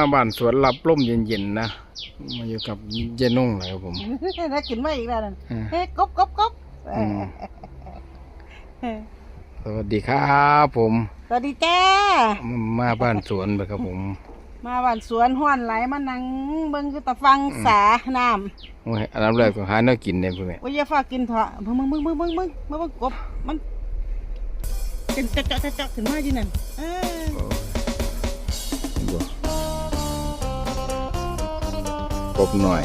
มาบ้านสวนรับร่มเย็นๆนะ มาอยู่กับเจนุ่งเลยครับผมได้ากินไหมอีกแล้วนั่นเฮ้กบกบกบสวัสดีครับผม สวัสดีจ้า มาบ้านสวนไปครับผม มาบ้านสวนห้วนไหลมานั่งเบิ้งคือตะฟังสาน้ำโอ้ยอันดับแรกก็หาเน่ากินเนี่ยพี่แม่โอ้ยาฝากกินเถอะมึงมึงมึงมึงมึงมึงมึงกบมันเป็นจาะเจาะเจาะขึ้นมาที่นั่นเออ กบหน่อย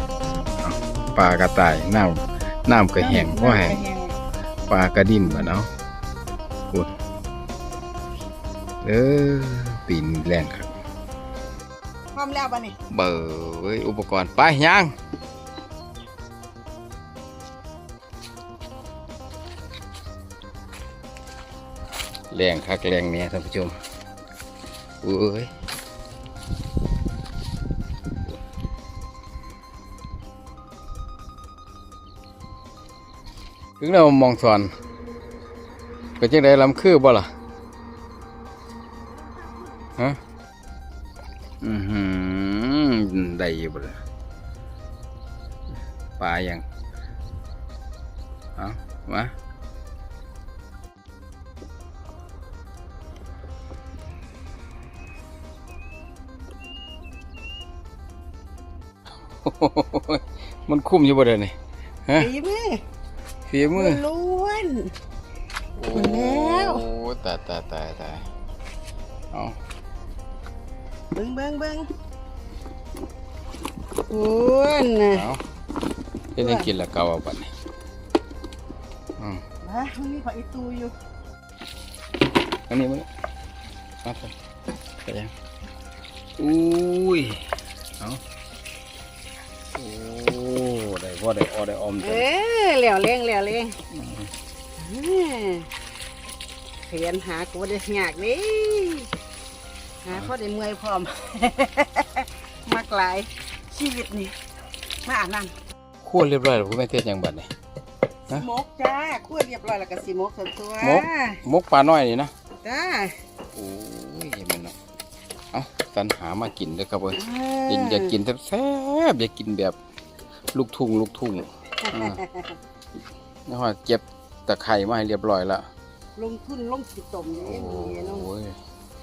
เอาปลากระต่ายน้ำน้ำกระแห้งก็แห้งปลากระดิ่นบ่เนาะกุดเออปีนแรงครับพร้อมแล้วป่ะนี่เบอร์อุปกรณ์ไปยังแรงคักแรงเนี่ยท่านผู้ชมเอ้ย ถึงเรามองสอนเป็นจังไดลำคือบ่ล่ะฮะอือหือได้อยู่บ่เลยปลายังเอามาโอ้โหมันคุ้มอยู่บ่เด้อนี่ฮะฝีมือ ฝีมือล้วนโอ้แล้วตายตายตายตายเอาเบิ่งเบิ่งเบิ่งอ้วนน่ะเอาเฮ็ดให้กินและเก่าเอาบัดนี้อืมมามันมีผักอีตูอยู่อันนี้มันมาไปไปยังอุ้ยเอาโอ้ได้พ่ อได้ออได้ออมเอจังอเหลียวเลี้ยงเหลียวเลี้ยงเออเขียนหากูได้ยากนี่หาพอได้เมื่อยพร้อม มากหลายชีวิตนี่มาอ่านนั่นคั่วเรียบร้อยแล้วคุณแม่เทศยังบัดนี่ฮะสิมกจ้าคั่วเรียบร้อยแล้วก็สีมกส่วนตัวมกมกปลาน้อยนี่นะจ้าโอ้ยมันเนาะเอาสันหามากินเด้อครับเว้ยเอกินอยากกินแซ่บๆอยากกินแบบ ลูกทุ่งลูกทุ่งอ่านี่ฮะเก็บตะไคร้มาให้เรียบร้อยแล้วลงทุนลงสิตมนี่โอ้นี่น้องย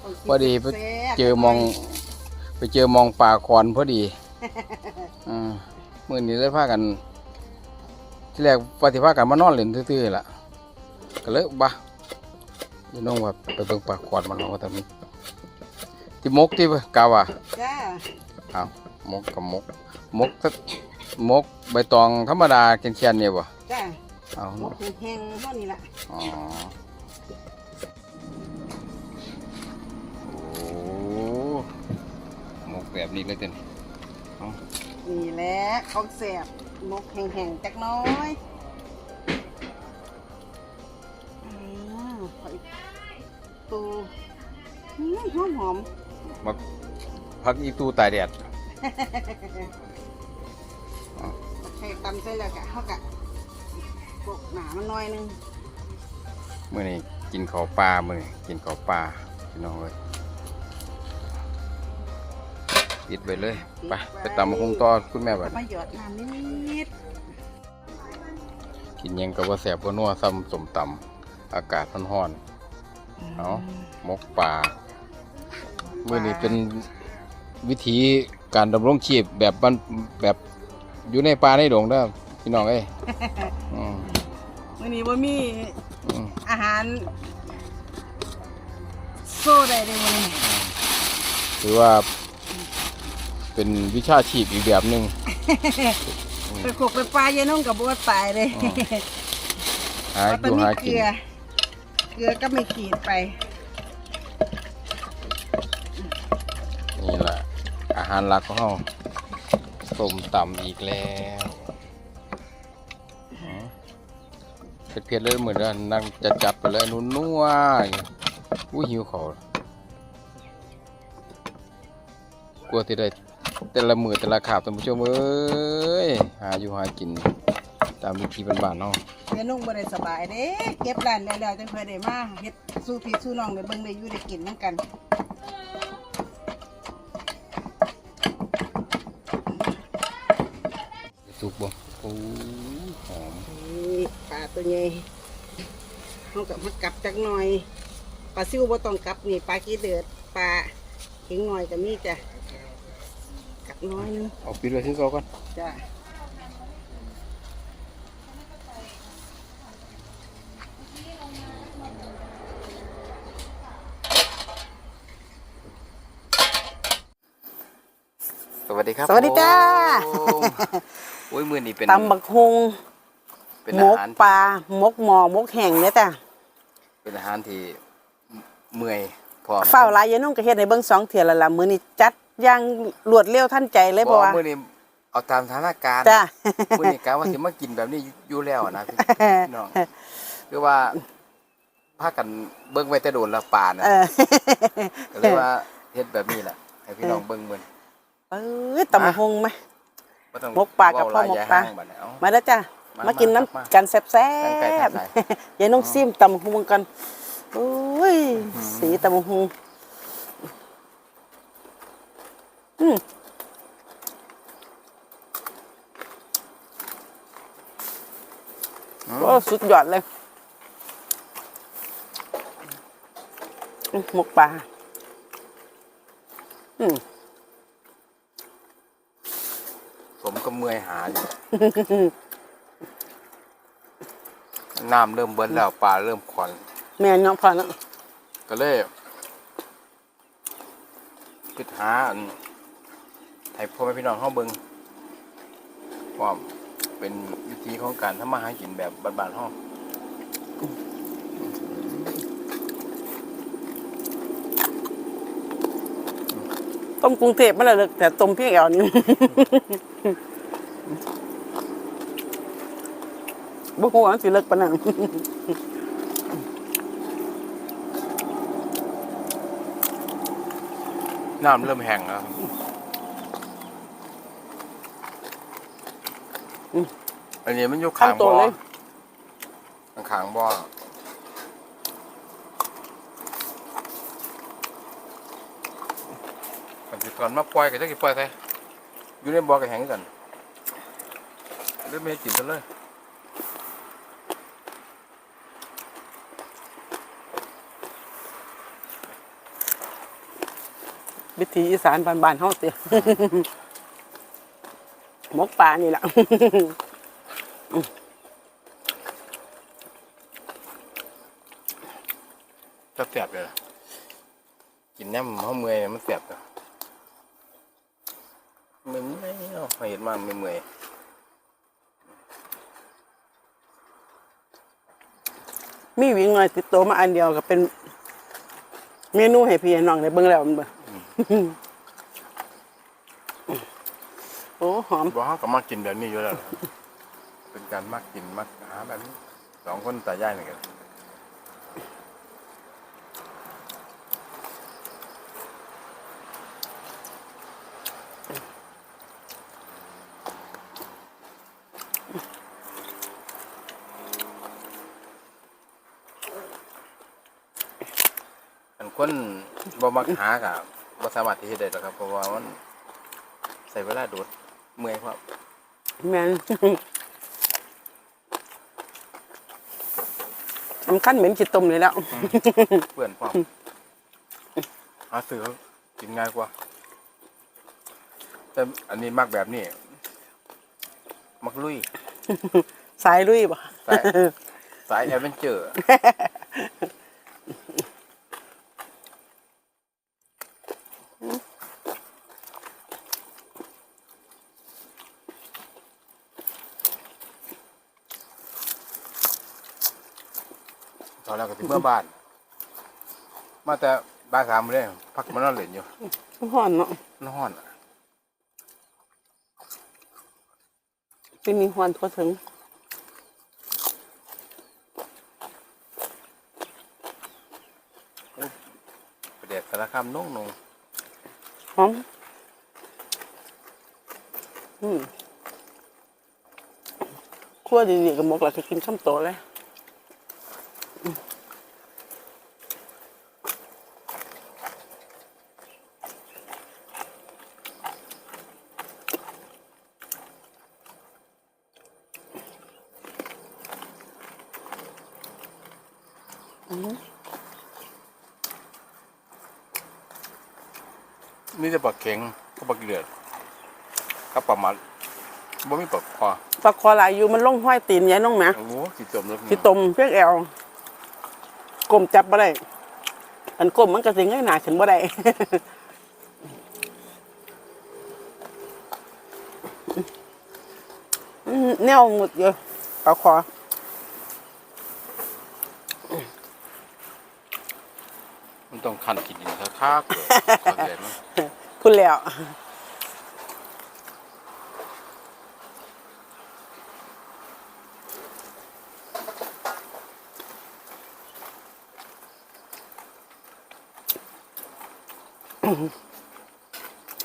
ต้องกินพอดีไปแซ่บเจอมอง ไปเจอมองป่าคอนพอดีอ่ามื่อนี้ได้พากัน ที่แรกปฏิภากันมานอนเล่นซื่อๆล่ะก็เลยบะพี่น้องว่าไปเบิ่งป่าคอนมันเอาแต่นี้ที่มกที่กาวะจ้าเอามกกับมกมกถ้า มกใบตองธรรมดาเขียนๆเนี่ยบ่จ้าเอาหมกแห้งๆเท่านี้ละอ๋อโอ้มกแบบนี้เลยเต็นนี่แหละของแสบหมกแห้งๆจักน้อยอ่าขออีกตูอืมหอมหอมมาพักอีตู้ตายแดดๆใส่ ตำใส่แล้วกะเขากะปกหนามันน้อยหนึงมื่อนี้กินข้าวปลามื่อนี้กินข้าวปลาพี่น้องเลยปิดไปเลยไปไปตำมะฮุงต่อคุณแม่บัดมาหยอดน้ำนิดกินหยังก็บ่แสบบ่นัวซ้ำสมตำอากาศร้อนๆเอาๆหมกปลามื่อนี้เป็นวิธีการดำรงชีพแบบบ้านแบบ อยู่ในป่าในดงเด้อพี่น้องเอ้ยอืมวันนี้ว่ามีอืมอาหาร โซ่ได้เลยวันนี้ถือว่า เป็นวิชาชีพอีกแบบหนึ่ง ไปขกไปปลาเย็นน้องกับบัวตายเลยอ๋อหาเอาอแต่ยู่มีหาเกกิลืนอ เกลือก็ไม่ขีดไป นี่แหละอาหารหลักของเรา ส้มต่ำอีกแล้วอ๋อเผ็ดๆเลยเหมือนกันนั่งจะจับไปเลยนุ่นนัวอุ้หิวเขากลัวที่ได้แต่ละมือแต่ละขาบท่านผู้ชมเอ้ยหาอยู่หากิน ตามวิธีบ้านๆเนาะเย็นนุ่งบ่ได้สบายเด้เก็บร้านแล้วจังเพื่อได้มาเฮ็ดสู้พี่สู้น้องได้เบิ่งได้อยู่ได้กินนำกัน ตัวใหญ่เขากับมากลับจักหน่อยปลาซิวบ่ต้องกลับนี่ปลากี้เดือดปลาเข็งหน่อยก็มีจ้ะกลับน้อยนึงเอาปิดไว้ที่เก่าก่อนจ้ะสวัสดีครับสวัสดีจ้า ผมโอ้ยมือนี่เป็นตำบักฮง เป็นหมอากหารปลาหมกหมอหมกแห้งเนี่ยจ้ะเป็นอาหารที่เมื่อยพร้อมเฝ้าหลายอยานุ่งกระเฮ็ดในเบิ่งสองเถื่อและละมื้อนี้จัดอย่างรวดเร็วทันใจเลยเพราะว่า มือนี่เอาตามสถานการณ์จ้ะ มือนี่กะว่าสิมากินแบบนี้อยู่แล้วนะพี่พี่น้องคือว่าพากันเบิ่งไว้แต่โดนและปานนะเออก็เลยว่าเฮ็ดแบบนี้แหละให้พี่น้องเบิ่งมื้อเออตำบักฮงไหม บ่ต้องหมกปลากับเว้พ่อหมกยยปลาห้งบัดนี้เอมาแล้วจ้ะ มามากินมาครับน้ำกันแซ่บตั้งไก่ทางไหนๆยายน้องซิมตำบักฮงกันโอ้ยสีตำบักฮงอืมอืมโอ้สุดยอดเลยอืมหมกปลาอืมผมก็เมื่อยหาอยู่ น้ำเริ่มเบิ้ลแล้วปลาเริ่มขอนแม่นเนาะพอแล้วก็เลยคิดหาอันให้พ่อแม่พี่น้องเข้าเบิงว่าเป็นวิธีของการทำมาหากินแบบบ้านๆห้องต้มกรุงเทพมันละเลิกแต่ต้มเพียงแอวนี่ บ่ฮู้ว่ามันสิเลิกปานนั้นน้ำเริ่มแห้งแล้วอันนี้มันอยู่ขางขั้นตัวบ่อเลยขางบ่อมันสิตอนมาปล่อยก็จะกี่ปล่อยใส่อยู่ในบ่อก็แห้งคือกันเริ่มไม่ให้กินซะเลย วิถีอีสานบ้านๆเฮาติหมกปลานี่ล่ะจะเสียบเลยล่ะกินแนมเขาเมื่อยมันเสียบเลยมันไม่เอาเห็นมันไม่เมื่อยมีหวิงหน่อยติดตัวมาอันเดียวก็เป็น เมนูให้พี่ให้น้องได้เบิ่งแล้วมันบ่ โอ้หอมบอกเขาก็มากินแบบนี้อยู่แล้ว เป็นการมักกินมักหาแบบนี้สองคนตายายเหมือนกันอันคนบ่มักหากับ บ่สามารถที่เฮ็ดได้หรอกครับเพราะว่ามันใส่เวลาโดดเมื่อยครับแม่นสำคัญเหม็นขี้ต้มเลยแล้วเพื่อนพ่อหาซื้อเขากินง่ายกว่า แต่อันนี้มักแบบนี้ มักลุย สายลุยบ่สายสายแอดเวนเจอร์ ตอนแรกก็ถึง เมื่อบ้าน มาแต่บ้านสามเลยพักมานอนเล่นอยู่ห่อนเนาะนอนอะเป็นมีหอนทั่วถึงประเด็ดสารคามนุ่งนงหอมอืมคั่วดีๆกับหมกเราจะกินข้ามโตเลย นี่จะปลาเข็งกับปลาเกลือกับปลาหมันบ่มีปลาคอปลาคอหลายอยู่มันลงห้อยตีนยายน้องแหมโอ้โหกี่จมแล้วที่ตมเพียกแอวกลมจับบ่ได้ อันกลมมันก็สิง่ายหนาขึ้นบ่ได้อืมแนวหมดอยู่ปลาคอ มัน ต้องคันกินดินคักๆเลยปลาเกลือมันพูดแล้ว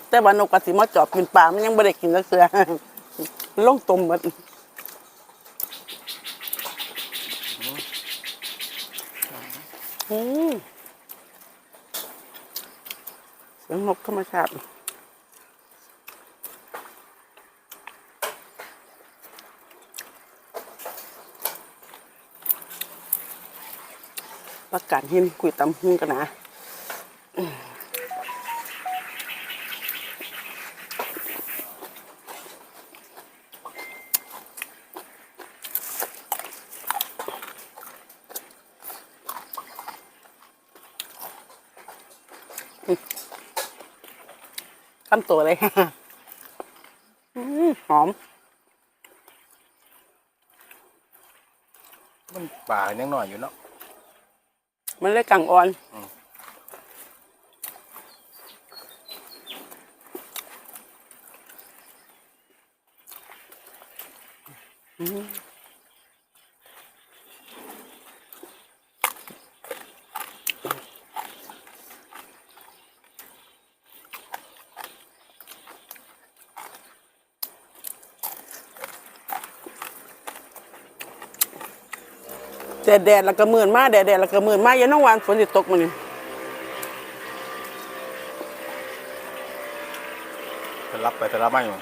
แต่ว่านกกระสิมาจอบกินปลา มันยังไม่ได้กินสักเสือมันลงตุ่มหมดอืม เสียงนกธรรมชาติประกาศหินคุยตำหุ่งกันนะ คำตัวเลยอืมหอม มันปลายังน้อยอยู่เนาะ มันเลยกังอ่อน แดดแดดแล้วก็มืนมาแดดแดดแล้วก็มืนมาอย่าน้องวานฝนจะตกมันนี่ไปรับไปแต่รับไม่อยู่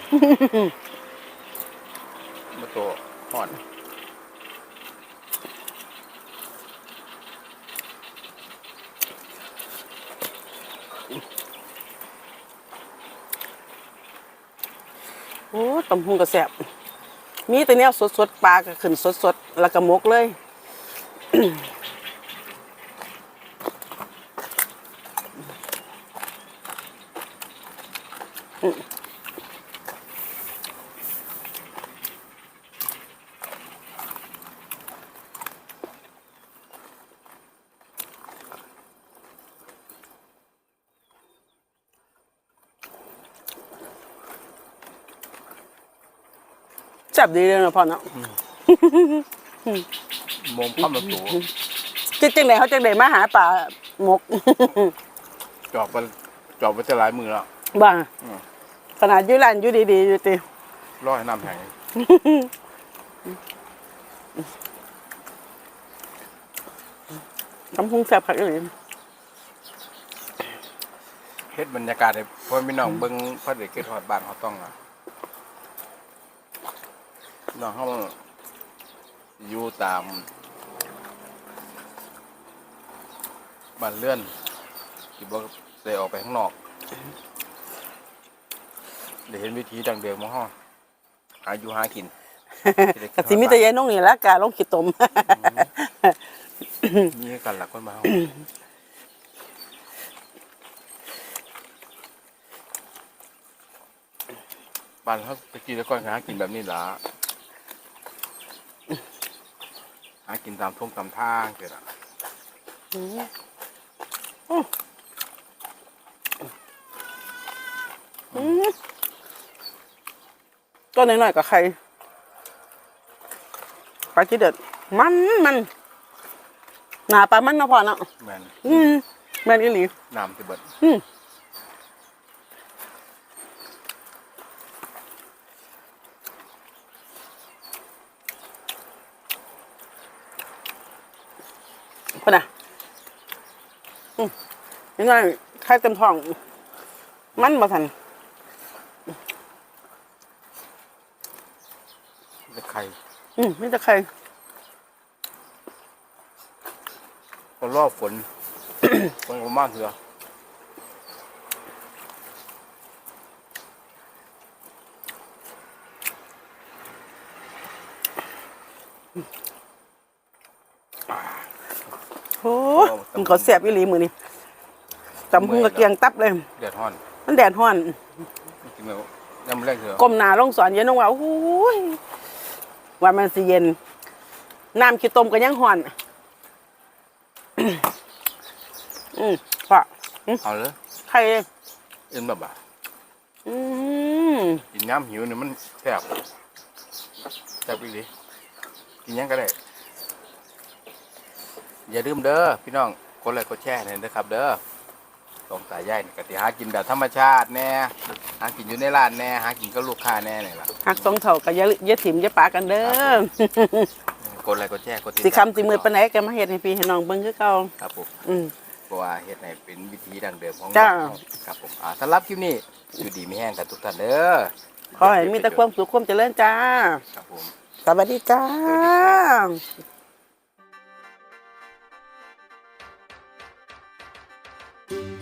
มาตัวห่อนโอ้ตำหุงกระแสบมีแต่เนี้ยสดๆปลาก็ขึ้นสดๆแล้วก็หมกเลย แซ่บดีเลยนะพ่อเนาะ มงพัมมาตัวจริงๆเลยเขาจังไดมาหาป่าหมก จอบไปจอบไปจะหลายมือแล้ว บ้างอืม ขนาดอยูร้านอยู่ดีๆอยู่ติรอให้น้ำแห้งตำพุงแซ่บคักเลยเฮ็ดบรรยากาศให้พ่อพี่น้องเบิ่งพระเดชเกิดฮอดบ้านเขาต้องอะน้องเขา อยู่ตามบ้านเลื่อนที่บ่ได้ออกไปข้างนอกได้เห็นวิธีดังเดิมของเฮาหาอยู่หากินกสิมีแต่ยายน้องนี่ละกาลงขีดตมมีให้กันหลักคนมาเฮาบ้านเขาตะกี้แตะก่อนก็หากินแบบนี้ล่ะ หากินตามทุ่งตามทางเกิดอะก็น้อยๆกับใครปลาจีเด็ดมันมันหนาปลามันเนาะพ่อเนาะแม่นอืมแม่นอีหลีน้ำสิเบิดอืม คนน่ะอืมนี่ไงไข่เต็มท้อง มันมาทันจะไข่อืมไม่แต่ใครก็รอฝน ฝนก็มากเถอะ โอ้ มันก็แซ่บอีหลีมือนี่ตำพุงกระเกียงตับเลย เดือดร้อนมันแดดฮ้อน กินแล้วยำแรกเถอะก้มหน้าลงสอนเย็นน้องว่าโอ้ยว่ามันสิเย็น น้ำขี้ต้มก็ยังฮ้อน อืมพ่อเอาเลยใครเอ็นแบบอะอืมกินน้ำหิวเนี่ยมันแซ่บแซ่บอีหลีกินหยังก็ได้ อย่าลืมเด้อพี่น้องก ดไลค์กดแชร์หน่อยนะครับ เด้อตรงสายใยนี่กติหากินแบบธรรมชาติแน่หากินอยู่ในร้านแน่หากินกับลูกค้าแน่นี่ล่ะหักสองเท่าก็อย่าอย่าถิ่มอย่าปากันเด้อกดไลค์กดแชร์กดติดสิคำสิมือปานไหนก็มาเฮ็ดให้พี่ให้น้องเบิ่งคือเก่าครับผมอืม เพราะว่าเฮ็ดให้เป็นวิธีดังเดิมของจ้าเราครับผมอ่าสำหรับคลิปนี้อยู่ดีมีแห้งกันทุกท่านเด้อขอให้มีแต่ความสุขความเจริญจ้า ครับผม สวัสดีจ้าสวัสดีครั thank you